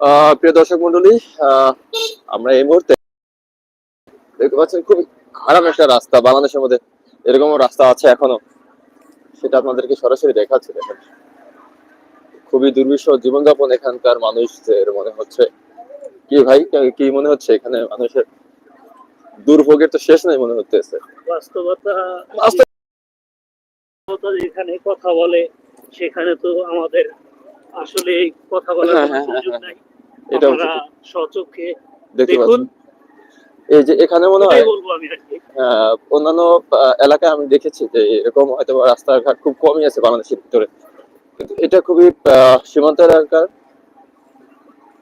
আহ, প্রিয় দর্শক মন্ডলী আহ, আমরা এই মুহূর্তে দেখতে পাচ্ছেন খুব খারাপ একটা রাস্তা বাংলাদেশের মধ্যে এরকম রাস্তা আছে এখনও। সেটা আপনাদেরকে সরাসরি দেখাচ্ছি দেখেন। খুবই দুর্বিষহ জীবনযাপন এখানকার মানুষদের মনে হচ্ছে। কি ভাই কি মনে হচ্ছে এখানে মানুষের? দুর্ভোগের তো শেষ নাই মনে হচ্ছে। বাস্তবতা যেখানে কথা বলে সেখানে তো আমাদের আসলে কথা বলার হ্যাঁ, হ্যাঁ, সুযোগ হ্যাঁ, নাই। এটা আপনারা স্বচক্ষে দেখতে পাচ্ছেন। এই যে এখানে মনে হয় অন্যান্য এলাকায় আমি দেখেছি যে এরকম হয়তো রাস্তাঘাট খুব কমই আছে বাংলাদেশের ভিতরে। কিন্তু এটা খুবই সীমান্ত এলাকার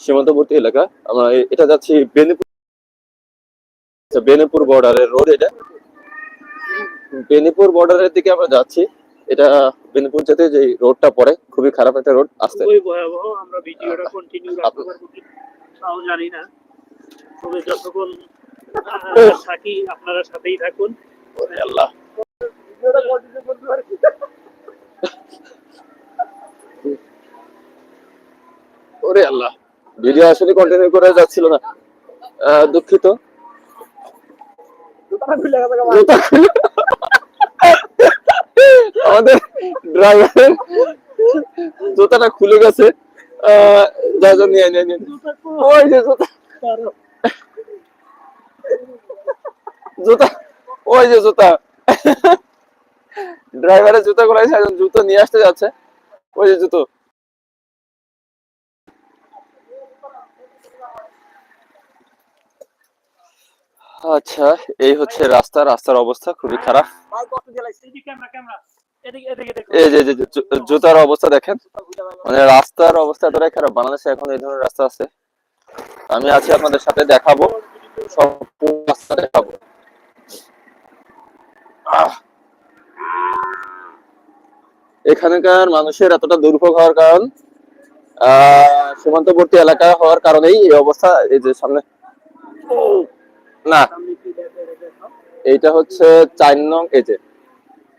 সীমান্তবর্তী এলাকা। আমরা এটা যাচ্ছি বেনিপুর আচ্ছা, বেনিপুর বর্ডারের রোড এটা। বেনিপুর বর্ডারের দিকে আমরা যাচ্ছি। এটা বেনিপুর যেতে যে রোডটা পড়ে খুবই খারাপ একটা রোড আসতে খুবই ভয়াবহ। আমরা ভিডিওটা কন্টিনিউ রাখতে পারব তাও জানি না। তবে যতক্ষণ থাকি আপনারা সাথেই থাকুন। ওরে আল্লাহ। ওরে আল্লাহ। ভিডিও আসলে কন্টিনিউ করে যাচ্ছিল না। আহ, দুঃখিত। জুতা খুলে- আমাদের ড্রাইভারের জুতাটা খুলে গেছে। যার নিয়ে নিয়ে নিয়ে ওই যে জুতা। জুতা, ওই যে জুতা। ড্রাইভারের জুতা গুলাই জুতো নিয়ে আসতে যাচ্ছে। ওই যে জুতো। আচ্ছা এই হচ্ছে রাস্তা, রাস্তার অবস্থা, খুবই খারাপ। এই যে জুতার অবস্থা দেখেন। মানে রাস্তার অবস্থা এতটাই খারাপ। বাংলাদেশে এখন এই ধরনের রাস্তা আছে। আমি আছি আপনাদের সাথে দেখাবো। সব রাস্তা দেখাবো। এখানকার মানুষের এতটা দুর্ভোগ হওয়ার কারণ আহ সীমান্তবর্তী এলাকা হওয়ার কারণেই এই অবস্থা। এই যে সামনে। না। এইটা হচ্ছে চার নং এই যে।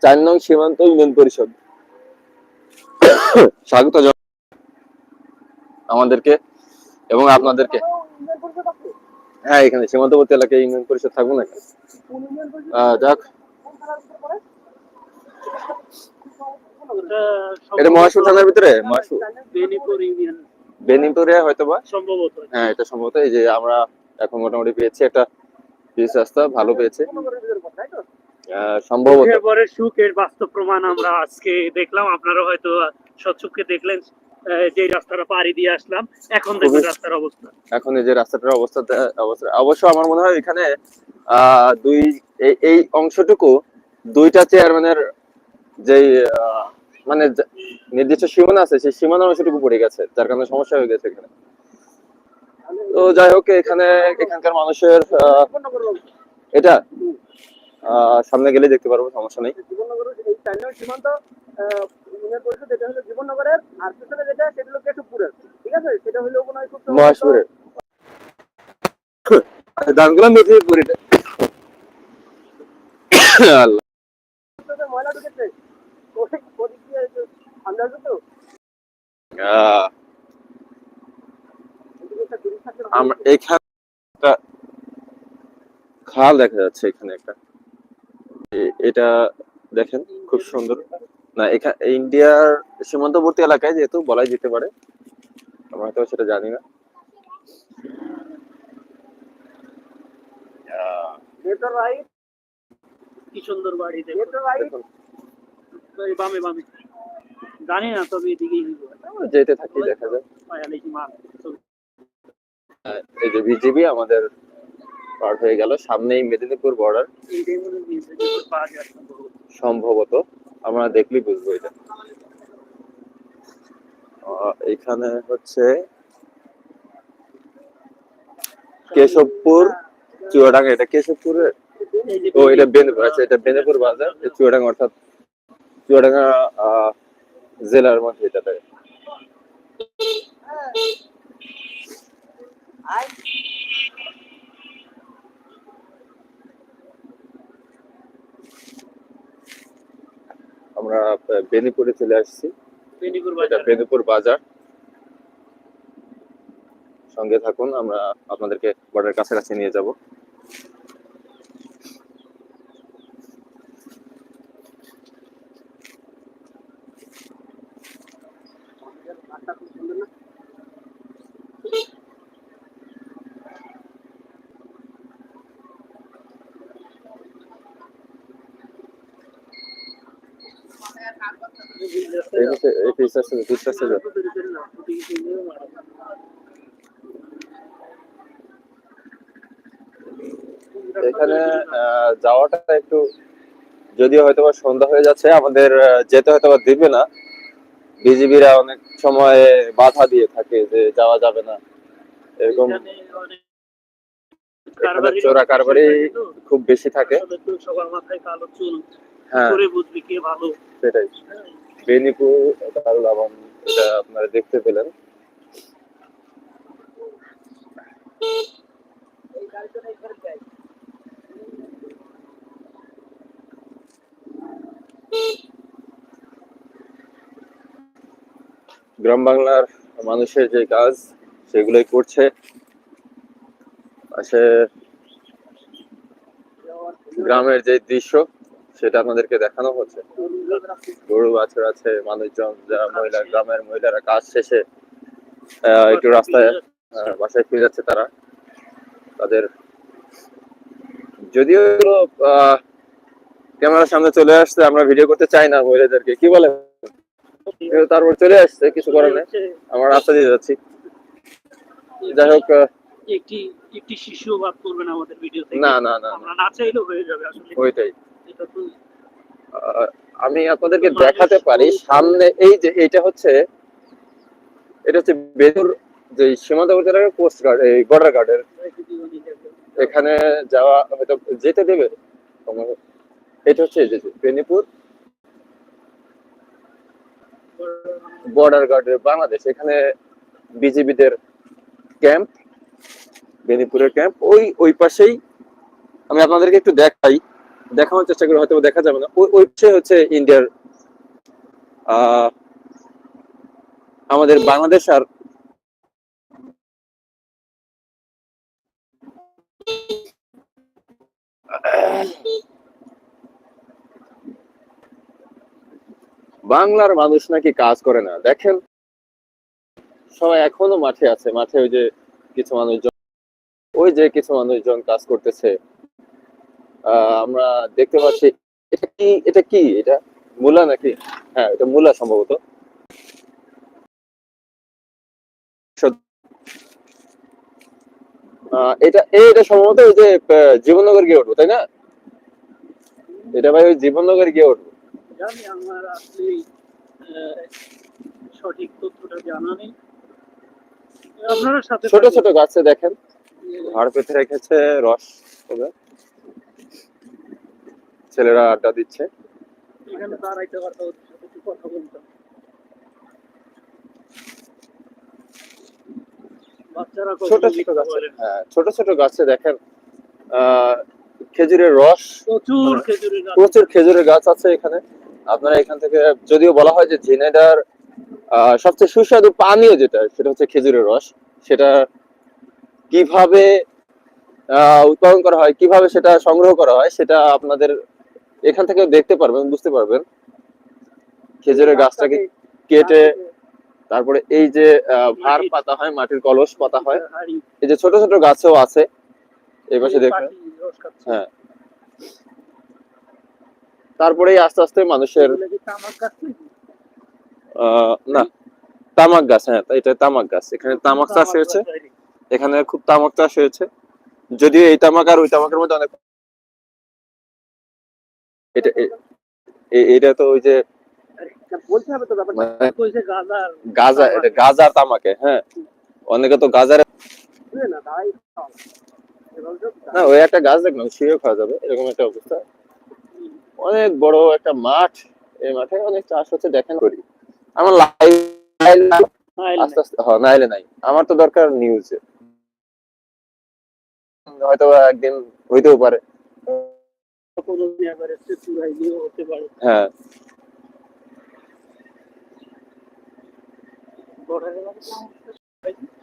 চার নং সীমান্ত ইউনিয়ন পরিষদ। স্বাগত আমাদেরকে এবং আপনাদেরকে। হ্যাঁ এখানে সীমান্তবর্তী এলাকায় ইউনিয়ন পরিষদ থাকব না যাক। এটা মহাসুর থানার ভিতরে? মহাসুর। বেনিপুরে হয়তো বা সম্ভবত। হ্যাঁ এটা সম্ভবত। এই যে আমরা এখন মোটামুটি পেয়েছি একটা রাস্তা ভালো পেয়েছে। সম্ভবত। পরে সুখের বাস্তব প্রমাণ আমরা আজকে দেখলাম। আপনারা হয়তো সচক্ষে দেখলেন যে রাস্তাটা পাড়ি দিয়ে আসলাম। এখন দেখুন রাস্তার অবস্থা। এখন এই যে রাস্তাটার অবস্থা অবস্থা অবশ্য আমার মনে হয় এখানে দুই এই- অংশটুকু দুইটা চেয়ারম্যানের যেই আহ, মানে নির্দিষ্ট সীমানা আছে সেই সীমানা অংশটুকু পড়ে গেছে যার কারণে সমস্যা হয়ে গেছে এখানে। তো যাই হোক এখানে এখানকার মানুষের এটা সামনে গেলে দেখতে পারব সমস্যা নেই। সীমান্ত পরিষদ হলো জীবননগরের আর পিছনে যেটা সেটা হলো কেশবপুরের। ঠিক আছে? সেটা হলো কোনো মহেশপুরের। দানগুলো নদীর পুরীটা আল্লাহ। ময়লা ঢুকেছে। ওই ওদিক দিয়ে যে আন্দাজ তো? আমরা এখানে একটা খাল দেখা যাচ্ছে এখানে একটা। এটা দেখেন খুব সুন্দর। না এখানে ইন্ডিয়ার সীমান্তবর্তী এলাকায় যেহেতু বলাই যেতে পারে আমরা হয়তো সেটা জানি না। কি সুন্দর বাড়ি বামে বামে। জানি না তবে এদিকেই যেতে থাকি দেখা যায় এই যে বিজেপি আমাদের পার হয়ে গেল। সামনেই মেদিনীপুর বর্ডার সম্ভবত। আমরা দেখলেই বুঝব এটা। এখানে হচ্ছে কেশবপুর, চুয়াডাঙ্গা। এটা কেশবপুরের? ও, এটা বেনপুর আচ্ছা এটা বেনপুর বাজার। এটা চুয়াডাঙ্গা অর্থাৎ চুয়াডাঙ্গা জেলার মধ্যে এটাতে আমরা বেনিপুরে চলে আসছি। বেনিপুর বাজার। সঙ্গে থাকুন আমরা আপনাদেরকে বর্ডার কাছাকাছি নিয়ে যাব ঘাটটা খুব সুন্দর না এই হচ্ছে এই পিসটা আছে পিসটা আছে যে। এখানে যাওয়াটা একটু যদিও হয়তো বা সন্ধ্যা হয়ে যাচ্ছে আমাদের যেতে হয়তো বা দিবে না। বিজিবিরা অনেক সময় বাধা দিয়ে থাকে যে যাওয়া যাবে না। এরকম চোরা কারবারি খুব বেশি থাকে। সবার মাথায় কালো চুল। করে বুঝবি কে ভালো। সেটাই। বেনিপুর দারুল আবাম এটা আপনারা দেখতে পেলেন। গ্রাম বাংলার মানুষের যে কাজ সেগুলোই করছে। পাশে গ্রামের যে দৃশ্য সেটা আপনাদেরকে দেখানো হচ্ছে। গরু বাছুর আছে মানুষজন যারা মহিলা গ্রামের মহিলারা কাজ শেষে একটু রাস্তায় বাসায় ফিরে যাচ্ছে তারা। তাদের যদিও ক্যামেরার সামনে চলে আসছে আমরা ভিডিও করতে চাই না মহিলাদেরকে। কি বলে তারপর চলে আসছে কিছু করার নেই। আমরা রাস্তা দিয়ে যাচ্ছি। যাই হোক একটি একটি শিশু বাদ করবে না আমাদের ভিডিও থেকে। না না না না, আমরা না চাইলেও হয়ে যাবে আসলে। ওইটাই। আমি আপনাদেরকে দেখাতে পারি, সামনে এই যে এইটা হচ্ছে, এটা হচ্ছে বেদুর যে সীমান্তবর্তী এলাকার কোস্ট গার্ড এই বর্ডার গার্ডের এখানে যাওয়া হয়তো যেতে দেবে। এটা হচ্ছে যে বেনিপুর বর্ডার গার্ডের বাংলাদেশ। এখানে বিজিবিদের ক্যাম্প বেনিপুরের ক্যাম্প ওই ওই পাশেই আমি আপনাদেরকে একটু দেখাই। দেখানোর চেষ্টা করি হয়তো দেখা যাবে না। ওই হচ্ছে ইন্ডিয়ার আমাদের বাংলাদেশ আর বাংলার মানুষ নাকি কাজ করে না। দেখেন, সবাই এখনও মাঠে আছে। মাঠে ওই যে কিছু মানুষজন, ওই যে কিছু মানুষজন কাজ করতেছে। আমরা দেখতে পাচ্ছি এটা কি এটা কি? এটা মূলা নাকি? হ্যাঁ এটা মূলা সম্ভবত। এটা এটা সম্ভবত ওই যে জীবননগর গিয়ে উঠবো তাই না? এটা ভাই ওই জীবননগর গিয়ে উঠবো। জানি আমার আসলে সঠিক তথ্যটা জানা নেই। আপনারা সাথে ছোট ছোট গাছে দেখেন। ভাড় পেতে রেখেছে রস হবে। ছেলেরা আড্ডা দিচ্ছে। ছোট ছোট গাছে হ্যাঁ ছোট ছোট গাছে দেখেন খেজুরের রস প্রচুর গাছ। প্রচুর খেজুরের গাছ আছে এখানে। আপনারা এখান থেকে যদিও বলা হয় যে ঝিনাইদার আহ, সবচেয়ে সুস্বাদু পানীয় যেটা সেটা হচ্ছে খেজুরের রস। সেটা কীভাবে আহ, উৎপাদন করা হয় কীভাবে সেটা সংগ্রহ করা হয় সেটা আপনাদের এখান থেকে দেখতে পারবেন বুঝতে পারবেন। খেজুরের গাছটাকে কেটে তারপরে এই যে ভার পাতা হয় মাটির কলস পাতা হয় এই যে ছোট ছোট গাছও আছে এই পাশে দেখবেন। হ্যাঁ। তারপরেই আস্তে আস্তে মানুষের তামাক গাছ আহ, না তামাক গাছ হ্যাঁ এটা তামাক গাছ। এখানে তামাক চাষ হয়েছে। এখানে খুব তামাক চাষ হয়েছে। যদিও এই তামাক আর ওই তামাকের মধ্যে অনেক এটা এটা তো ওই যে মানে গাজার গাজা এটা গাজার তামাকে হ্যাঁ। অনেকে তো গাজার না ওই একটা গাছ দেখলাম শুয়ে খাওয়া যাবে এরকম একটা অবস্থা। অনেক বড় একটা মাঠ এই মাঠে অনেক চাষ হচ্ছে দেখেন করি। আমার লাইভ আস্তে আস্তে হ্যাঁ নাইলে নাই। আমার তো দরকার নিউজ হয়তো একদিন হইতেও পারে। কোনো এভারেস্টে চূড়ায় গিয়ে হতে পারে। হ্যাঁ।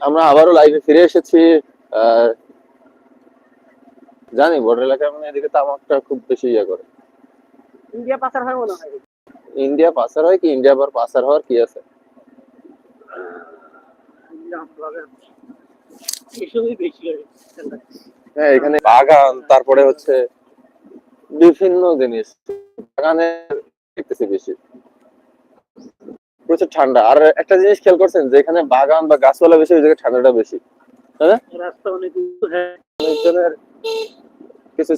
আমরা আবারও লাইভে ফিরে এসেছি জানি বর্ডার এলাকায় মানে এদিকে তামাকটা খুব বেশি ইয়ে করে। ইন্ডিয়া পাচার হয় মনে হয়? ইন্ডিয়া পাসার হয় কি? ইন্ডিয়া আবার পাসার হওয়ার কি আছে? হ্যাঁ এখানে বাগান তারপরে হচ্ছে বিভিন্ন জিনিস বাগানে দেখতেছি বেশি। প্রচুর ঠান্ডা। আর একটা জিনিস খেয়াল করছেন যে এখানে বাগান বা গাছপালা বেশি ওই জায়গায় ঠান্ডাটা বেশি। হ্যাঁ রাস্তা অনেক অনেকজনের কিছু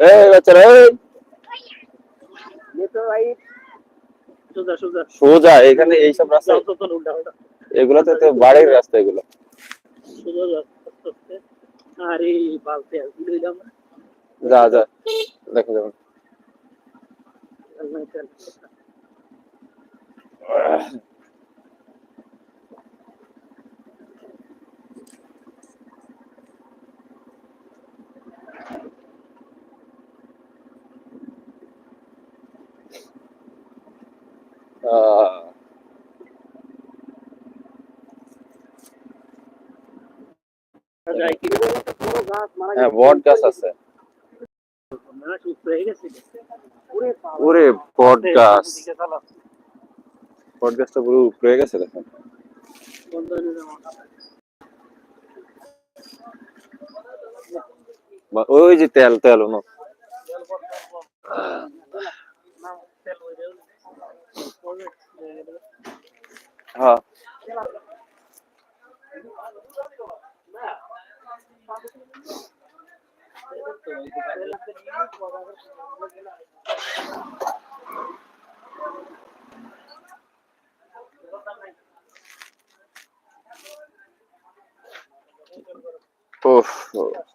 এই বাচ্চারা এই! সোজা এখানে এইসব রাস্তা যাও তো বাড়ির রাস্তা এগুলো। আস্তে আস্তে। বালতে আর যা যা দেখো দেখো আহ, যাই কি বড় গাছ মারা হ্যাঁ বট গাছ আছে না চুপ হয়ে গেছে ওরে বট গাছ বট গাছটা পুরো উপরে গেছে দেখেন ওই যে তেল তেল নো। তেল হয়ে। যাবে